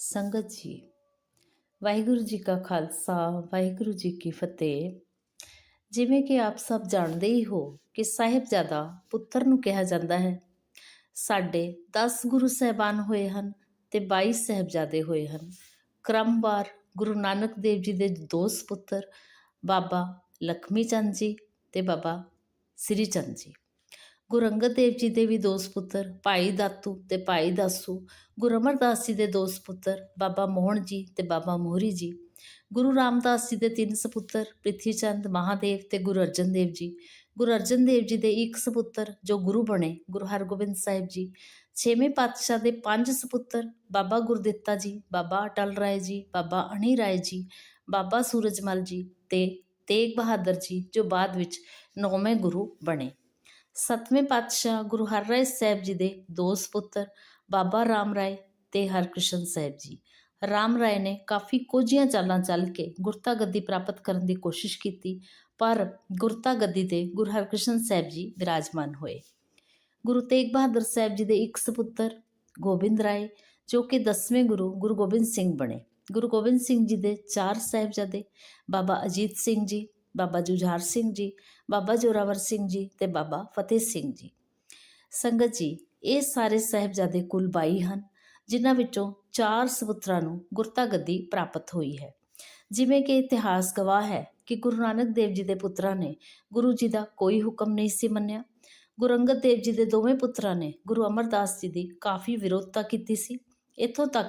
ਸੰਗਤ ਜੀ, ਵਾਹਿਗੁਰੂ ਜੀ ਕਾ ਖਾਲਸਾ, ਵਾਹਿਗੁਰੂ ਜੀ ਕੀ ਫਤਿਹ। ਜਿਵੇਂ ਕਿ ਆਪ ਸਭ ਜਾਣਦੇ ਹੀ ਹੋ ਕਿ ਸਾਹਿਬਜ਼ਾਦਾ ਪੁੱਤਰ ਨੂੰ ਕਿਹਾ ਜਾਂਦਾ ਹੈ, ਸਾਡੇ 10 ਗੁਰੂ ਸਾਹਿਬਾਨ ਹੋਏ ਹਨ ਤੇ 22 ਸਾਹਿਬਜ਼ਾਦੇ ਹੋਏ ਹਨ। ਕ੍ਰਮਵਾਰ ਗੁਰੂ ਨਾਨਕ ਦੇਵ ਜੀ ਦੇ ਦੋ ਸੁਪੁੱਤਰ ਬਾਬਾ ਲਖਮੀ ਚੰਦ ਜੀ ਤੇ ਬਾਬਾ ਸ੍ਰੀ ਚੰਦ ਜੀ। ਗੁਰੂ ਅੰਗਦ ਦੇਵ ਜੀ ਦੇ ਵੀ ਦੋ ਸੁਪੁੱਤਰ ਭਾਈ ਦਾਤੂ ਤੇ ਭਾਈ ਦਾਸੂ, ਗੁਰੂ ਅਮਰਦਾਸ ਜੀ ਦੇ ਦੋ ਸੁਪੁੱਤਰ ਬਾਬਾ ਮੋਹਨ ਜੀ ਤੇ ਬਾਬਾ ਮੋਹਰੀ ਜੀ, ਗੁਰੂ ਰਾਮਦਾਸ ਜੀ ਦੇ ਤਿੰਨ ਸੁਪੁੱਤਰ ਪ੍ਰਿਥੀ ਚੰਦ ਮਹਾਦੇਵ ਤੇ ਗੁਰੂ ਅਰਜਨ ਦੇਵ ਜੀ। ਗੁਰੂ ਅਰਜਨ ਦੇਵ ਜੀ ਦੇ ਇੱਕ ਸੁਪੁੱਤਰ ਜੋ ਗੁਰੂ ਬਣੇ, ਗੁਰੂ ਹਰਗੋਬਿੰਦ ਸਾਹਿਬ ਜੀ। ਛੇਵੇਂ ਪਾਤਸ਼ਾਹ ਦੇ ਪੰਜ ਸੁਪੁੱਤਰ ਬਾਬਾ ਗੁਰਦਿੱਤਾ ਜੀ, ਬਾਬਾ ਅਟਲ ਰਾਏ ਜੀ, ਬਾਬਾ ਅਣੀ ਰਾਏ ਜੀ, ਬਾਬਾ ਸੂਰਜਮਲ ਜੀ ਤੇ ਤੇਗ ਬਹਾਦਰ ਜੀ ਜੋ ਬਾਅਦ ਵਿੱਚ ਨੌਵੇਂ ਗੁਰੂ ਬਣੇ। ਸਤਵੇਂ ਪਾਤਸ਼ਾਹ ਗੁਰੂ ਹਰਰਾਏ ਸਾਹਿਬ ਜੀ ਦੇ ਦੋ ਸੁਪੁੱਤਰ ਬਾਬਾ ਰਾਮ ਰਾਏ ਤੇ ਹਰਕ੍ਰਿਸ਼ਨ ਸਾਹਿਬ ਜੀ। ਰਾਮ ਰਾਏ ਨੇ ਕਾਫੀ ਕੋਝੀਆਂ ਚਾਲਾਂ ਚੱਲ ਕੇ ਗੁਰਤਾ ਗੱਦੀ ਪ੍ਰਾਪਤ ਕਰਨ ਦੀ ਕੋਸ਼ਿਸ਼ ਕੀਤੀ, ਪਰ ਗੁਰਤਾ ਗੱਦੀ ਤੇ ਗੁਰੂ ਹਰਕ੍ਰਿਸ਼ਨ ਸਾਹਿਬ ਜੀ ਵਿਰਾਜਮਾਨ ਹੋਏ। ਗੁਰੂ ਤੇਗ ਬਹਾਦਰ ਸਾਹਿਬ ਜੀ ਦੇ ਇੱਕ ਸੁਪੁੱਤਰ ਗੋਬਿੰਦ ਰਾਏ, ਜੋ ਕਿ 10ਵੇਂ ਗੁਰੂ ਗੁਰੂ ਗੋਬਿੰਦ ਸਿੰਘ ਬਣੇ। ਗੁਰੂ ਗੋਬਿੰਦ ਸਿੰਘ ਜੀ ਦੇ ਚਾਰ ਸਾਹਿਬਜ਼ਾਦੇ, ਬਾਬਾ ਅਜੀਤ ਸਿੰਘ ਜੀ ਬਾਬਾ ਜੁਝਾਰ ਸਿੰਘ ਜੀ, ਬਾਬਾ ਜੋਰਾਵਰ ਸਿੰਘ ਜੀ ਤੇ ਬਾਬਾ ਫਤਿਹ ਸਿੰਘ ਜੀ। ਸੰਗਤ ਜੀ, ਇਹ ਸਾਰੇ ਸਾਹਿਬਜ਼ਾਦੇ ਕੁੱਲ 22 ਹਨ, ਜਿਨ੍ਹਾਂ ਵਿੱਚੋਂ ਚਾਰ ਸਪੁੱਤਰਾਂ ਨੂੰ ਗੁਰਤਾ ਗੱਦੀ ਪ੍ਰਾਪਤ ਹੋਈ ਹੈ। ਜਿਵੇਂ ਕਿ ਇਤਿਹਾਸ ਗਵਾਹ ਹੈ ਕਿ ਗੁਰੂ ਨਾਨਕ ਦੇਵ ਜੀ ਦੇ ਪੁੱਤਰਾਂ ਨੇ ਗੁਰੂ ਜੀ ਦਾ ਕੋਈ ਹੁਕਮ ਨਹੀਂ ਸੀ ਮੰਨਿਆ। ਗੁਰੂ ਅੰਗਦ ਦੇਵ ਜੀ ਦੇ ਦੋਵੇਂ ਪੁੱਤਰਾਂ ਨੇ ਗੁਰੂ ਅਮਰਦਾਸ ਜੀ ਦੀ ਕਾਫੀ ਵਿਰੋਧਤਾ ਕੀਤੀ ਸੀ। ਇੱਥੋਂ ਤੱਕ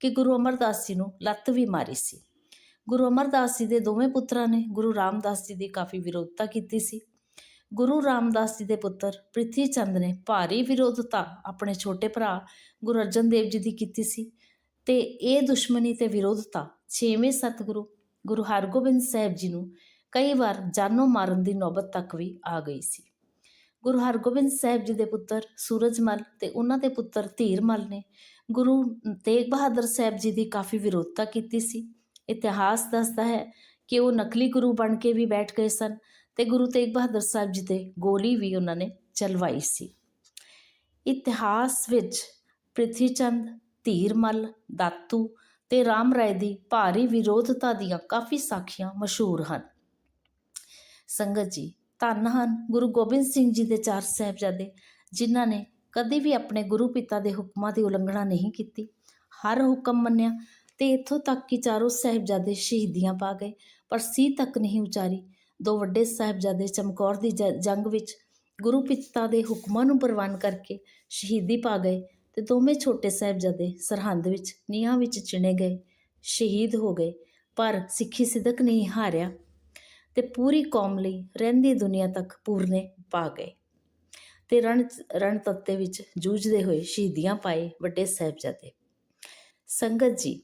ਕਿ ਗੁਰੂ ਅਮਰਦਾਸ ਜੀ ਨੂੰ ਲੱਤ ਵੀ ਮਾਰੀ ਸੀ। ਗੁਰੂ ਅਮਰਦਾਸ ਜੀ ਦੇ ਦੋਵੇਂ ਪੁੱਤਰਾਂ ਨੇ ਗੁਰੂ ਰਾਮਦਾਸ ਜੀ ਦੀ ਕਾਫੀ ਵਿਰੋਧਤਾ ਕੀਤੀ ਸੀ। ਗੁਰੂ ਰਾਮਦਾਸ ਜੀ ਦੇ ਪੁੱਤਰ ਪ੍ਰਿਥੀ ਚੰਦ ਨੇ ਭਾਰੀ ਵਿਰੋਧਤਾ ਆਪਣੇ ਛੋਟੇ ਭਰਾ ਗੁਰੂ ਅਰਜਨ ਦੇਵ ਜੀ ਦੀ ਕੀਤੀ ਸੀ ਤੇ ਇਹ ਦੁਸ਼ਮਣੀ ਤੇ ਵਿਰੋਧਤਾ ਛੇਵੇਂ ਸਤਿਗੁਰੂ ਗੁਰੂ ਹਰਗੋਬਿੰਦ ਸਾਹਿਬ ਜੀ ਨੂੰ ਕਈ ਵਾਰ ਜਾਨੋਂ ਮਾਰਨ ਦੀ ਨੌਬਤ ਤੱਕ ਵੀ ਆ ਗਈ ਸੀ। ਗੁਰੂ ਹਰਗੋਬਿੰਦ ਸਾਹਿਬ ਜੀ ਦੇ ਪੁੱਤਰ ਸੂਰਜਮਲ ਤੇ ਉਹਨਾਂ ਦੇ ਪੁੱਤਰ ਧੀਰਮਲ ਨੇ ਗੁਰੂ ਤੇਗ ਬਹਾਦਰ ਸਾਹਿਬ ਜੀ ਦੀ ਕਾਫੀ ਵਿਰੋਧਤਾ ਕੀਤੀ ਸੀ। ਇਤਿਹਾਸ ਦੱਸਦਾ ਹੈ ਕਿ ਉਹ ਨਕਲੀ ਗੁਰੂ ਬਣ ਕੇ ਵੀ ਬੈਠ ਗਏ ਸਨ ਤੇ ਗੁਰੂ ਤੇਗ ਬਹਾਦਰ ਸਾਹਿਬ ਜੀ ਤੇ ਗੋਲੀ ਵੀ ਉਹਨਾਂ ਨੇ ਚਲਵਾਈ ਸੀ। ਇਤਿਹਾਸ ਵਿੱਚ ਪ੍ਰਿਥੀ ਚੰਦ ਧੀਰਮਲ, ਦਾਤੂ ਤੇ ਰਾਮ ਰਾਏ ਦੀ ਭਾਰੀ ਵਿਰੋਧਤਾ ਦੀਆਂ ਕਾਫੀ ਸਾਖੀਆਂ ਮਸ਼ਹੂਰ ਹਨ। ਸੰਗਤ ਜੀ, ਧੰਨ ਹਨ ਗੁਰੂ ਗੋਬਿੰਦ ਸਿੰਘ ਜੀ ਦੇ ਚਾਰ ਸਾਹਿਬਜ਼ਾਦੇ, ਜਿਨ੍ਹਾਂ ਨੇ ਕਦੇ ਵੀ ਆਪਣੇ ਗੁਰੂ ਪਿਤਾ ਦੇ ਹੁਕਮਾਂ ਦੀ ਉਲੰਘਣਾ ਨਹੀਂ ਕੀਤੀ। ਹਰ ਹੁਕਮ ਮੰਨਿਆ ਤੇ ਇੱਥੋਂ ਤੱਕ ਕਿ ਚਾਰੋਂ ਸਾਹਿਬਜ਼ਾਦੇ ਸ਼ਹੀਦੀਆਂ ਪਾ ਗਏ, ਪਰ ਸੀ ਤੱਕ ਨਹੀਂ ਉਚਾਰੀ। ਦੋ ਵੱਡੇ ਸਾਹਿਬਜ਼ਾਦੇ ਚਮਕੌਰ ਦੀ ਜੰਗ ਵਿੱਚ ਗੁਰੂ ਪਿਤਾ ਦੇ ਹੁਕਮਾਂ ਨੂੰ ਪ੍ਰਵਾਨ ਕਰਕੇ ਸ਼ਹੀਦੀ ਪਾ ਗਏ ਤੇ ਦੋਵੇਂ ਛੋਟੇ ਸਾਹਿਬਜ਼ਾਦੇ ਸਰਹੰਦ ਵਿੱਚ, ਨੀਹਾਂ ਵਿੱਚ ਚਿਣੇ ਗਏ, ਸ਼ਹੀਦ ਹੋ ਗਏ, ਪਰ ਸਿੱਖੀ ਸਿਦਕ ਨਹੀਂ ਹਾਰਿਆ ਤੇ ਪੂਰੀ ਕੌਮ ਲਈ ਰਹਿੰਦੀ ਦੁਨੀਆ ਤੱਕ ਪੂਰਨੇ ਪਾ ਗਏ ਤੇ ਰਣ ਰਣ ਤੱਤੇ ਵਿੱਚ ਜੂਝਦੇ ਹੋਏ ਸ਼ਹੀਦੀਆਂ ਪਾਏ ਵੱਡੇ ਸਾਹਿਬਜ਼ਾਦੇ। ਸੰਗਤ ਜੀ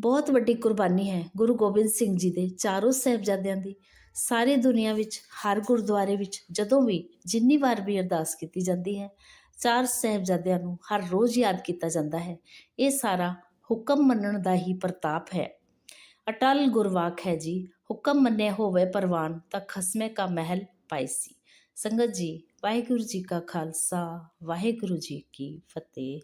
ਬਹੁਤ ਵੱਡੀ ਕੁਰਬਾਨੀ ਹੈ ਗੁਰੂ ਗੋਬਿੰਦ ਸਿੰਘ ਜੀ ਦੇ ਚਾਰੋਂ ਸਾਹਿਬਜ਼ਾਦਿਆਂ ਦੀ। ਸਾਰੀ ਦੁਨੀਆ ਵਿੱਚ, ਹਰ ਗੁਰਦੁਆਰੇ ਵਿੱਚ ਜਦੋਂ ਵੀ ਜਿੰਨੀ ਵਾਰ ਵੀ ਅਰਦਾਸ ਕੀਤੀ ਜਾਂਦੀ ਹੈ, ਚਾਰ ਸਾਹਿਬਜ਼ਾਦਿਆਂ ਨੂੰ ਹਰ ਰੋਜ਼ ਯਾਦ ਕੀਤਾ ਜਾਂਦਾ ਹੈ। ਇਹ ਸਾਰਾ ਹੁਕਮ ਮੰਨਣ ਦਾ ਹੀ ਪ੍ਰਤਾਪ ਹੈ। ਅਟਲ ਗੁਰਵਾਕ ਹੈ ਜੀ, ਹੁਕਮ ਮੰਨੇ ਹੋਵੇ ਪਰਵਾਨ ਤਾਂ ਖਸਮੇ ਕਾ ਮਹਿਲ ਪਾਈਸੀ ਸੰਗਤ ਜੀ, ਵਾਹਿਗੁਰੂ ਜੀ ਕਾ ਖਾਲਸਾ, ਵਾਹਿਗੁਰੂ ਜੀ ਕੀ ਫਤਿਹ।